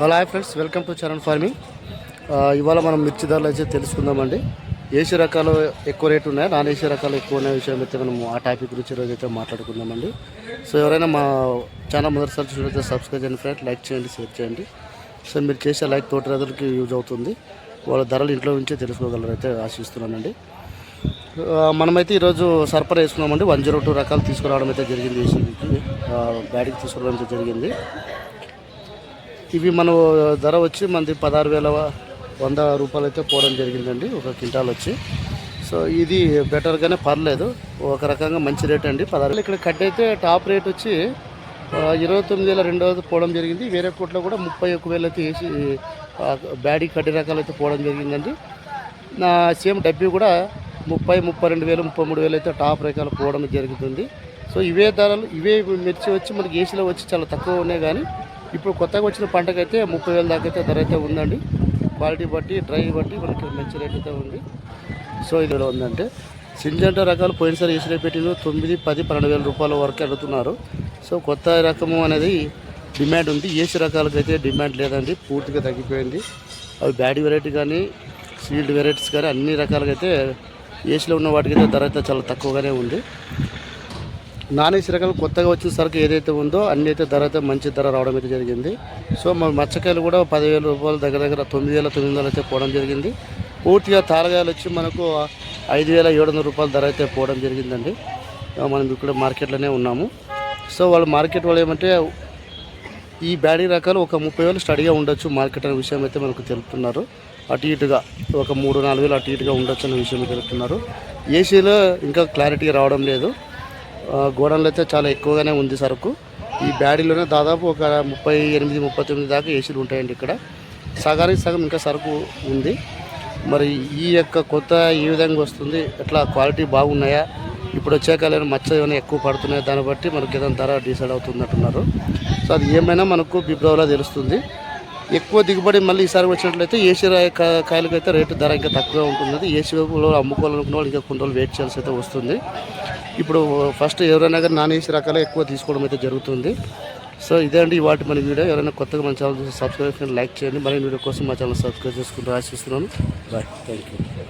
Hello hi friends. Welcome to Charan farming. ఇవాళ మనం మిర్చి ధరలు అయితే తెలుసుకుందామండి. ఏసీ రకాలు ఎక్కువ రేటు ఉన్నాయి? నాన్ ఏసీ రకాలు ఎక్కువ ఉన్న విషయం అయితే మనం ఆ టాపిక్ గురించి ఈరోజు అయితే మాట్లాడుకుందామండి. సో ఎవరైనా మా ఛానల్ మొదటిసారి చూడైతే సబ్స్క్రైబ్ చేయండి ఫ్రెండ్ లైక్ చేయండి షేర్ చేయండి. సో మీరు చేసే లైక్ తోటి రైతులకి యూజ్ అవుతుంది. వాళ్ళ ధరలు ఇంట్లో నుంచే తెలుసుకోగలరు అయితే ఆశిస్తున్నానండి. మనమైతే ఈరోజు సర్పర్ వేసుకున్నామండి వన్ జీరో టూ రకాలు తీసుకురావడం అయితే జరిగింది. ఏసీకి బ్యాటింగ్ తీసుకురావడం అయితే జరిగింది. ఇవి మన ధర వచ్చి మనది పదహారు వేల వంద రూపాయలు అయితే పోవడం జరిగిందండి ఒక క్వింటాల్ వచ్చి. సో ఇది బెటర్గానే పర్లేదు ఒక రకంగా మంచి రేట్ అండి పదహారు ఇక్కడ కట్ అయితే టాప్ రేట్ వచ్చి ఇరవై తొమ్మిది వేల రెండు వందలు పోవడం జరిగింది వేరే కోట్లో కూడా ముప్పై ఒక్క వేలు అయితే వేసి బ్యాడీ కడ్డీ రకాలు అయితే పోవడం జరిగిందండి. నా సేమ్ డబ్బీ కూడా ముప్పై ముప్పై రెండు వేలు ముప్పై మూడు వేలు అయితే టాప్ రకాలు పోవడం జరుగుతుంది సో ఇవే ధరలు ఇవే మిర్చి వచ్చి మనకి ఏసీలో వచ్చి చాలా తక్కువ ఉన్నాయి కానీ ఇప్పుడు కొత్తగా వచ్చిన పంటకైతే ముప్పై వేల దాకా అయితే ధర అయితే ఉందండి. క్వాలిటీ బట్టి డ్రై బట్టి మనకి మంచి రేట్ అయితే ఉంది. సో ఇది ఉందంటే సింజంటా రకాలు పోయినసారి ఏసీలో పెట్టిన తొమ్మిది పది పన్నెండు వేల రూపాయల వరకు అడుగుతున్నారు. సో కొత్త రకము అనేది డిమాండ్ ఉంది. ఏసీ రకాలకైతే డిమాండ్ లేదండి పూర్తిగా తగ్గిపోయింది. అవి బ్యాడ్ వెరైటీ కానీ సీల్డ్ వెరైటీస్ కానీ అన్ని రకాలుగా అయితే ఏసీలో ఉన్న వాటికైతే ధర అయితే చాలా తక్కువగానే ఉంది. నాన్ రకాలు కొత్తగా వచ్చిన సరుకు ఏదైతే ఉందో అన్ని అయితే ధర అయితే మంచి ధర రావడం అయితే జరిగింది. సో మా మచ్చకాయలు కూడా పదివేల రూపాయలు దగ్గర దగ్గర తొమ్మిది వేల తొమ్మిది వందలు అయితే పోవడం జరిగింది. పూర్తిగా తారగాయలు వచ్చి మనకు ఐదు వేల ఏడు వందల రూపాయల ధర అయితే పోవడం జరిగిందండి. మనం ఇక్కడ మార్కెట్లోనే ఉన్నాము. సో వాళ్ళు మార్కెట్ వాళ్ళు ఏమంటే ఈ బ్యాడీ రకాలు ఒక ముప్పై వేలు స్టడీగా ఉండొచ్చు మార్కెట్ అనే విషయం అయితే మనకు తెలుపుతున్నారు. అటు ఇటుగా ఒక మూడు నాలుగు వేలు అటు ఇటుగా ఉండొచ్చు అనే విషయం తెలుపుతున్నారు. ఏసీలో ఇంకా క్లారిటీ రావడం లేదు. గోడంలో అయితే చాలా ఎక్కువగానే ఉంది సరుకు. ఈ బ్యాడీలోనే దాదాపు ఒక ముప్పై ఎనిమిది ముప్పై తొమ్మిది దాకా ఏసీలు ఉంటాయండి ఇక్కడ. సగానికి సగం ఇంకా సరుకు ఉంది. మరి ఈ యొక్క కొత్త ఏ విధంగా వస్తుంది. ఎట్లా క్వాలిటీ బాగున్నాయా? ఇప్పుడు వచ్చే లేని మచ్చ ఏమైనా ఎక్కువ పడుతున్నాయి? దాన్ని బట్టి మనకి ఏదైనా ధర డిసైడ్ అవుతున్నట్టున్నారు. సో అది ఏమైనా మనకు ఫిబ్రవరిలో తెలుస్తుంది. ఎక్కువ దిగుబడి మళ్ళీ ఈసారి వచ్చినట్లయితే ఏసీ రాయ కాయలకైతే రేటు ధర ఇంకా తక్కువగా ఉంటుంది ఏసీ వైపులో అమ్ముకోవాలనుకున్న వాళ్ళు ఇంకా కొన్ని రోజులు వెయిట్ చేయాల్సి అయితే వస్తుంది. ఇప్పుడు ఫస్ట్ ఎవరైనా కానీ నాన్ ఏసీ రకాలే ఎక్కువ తీసుకోవడం అయితే జరుగుతుంది. సో ఇదే అండి వాటి మన వీడియో. ఎవరైనా కొత్తగా మన ఛానల్ సబ్స్క్రైబ్ చేయండి. లైక్ చేయండి. మరిన్ని వీడియో కోసం మా ఛానల్ సబ్స్క్రైబ్ చేసుకుంటూ ఆశిస్తున్నాను. Bye thank you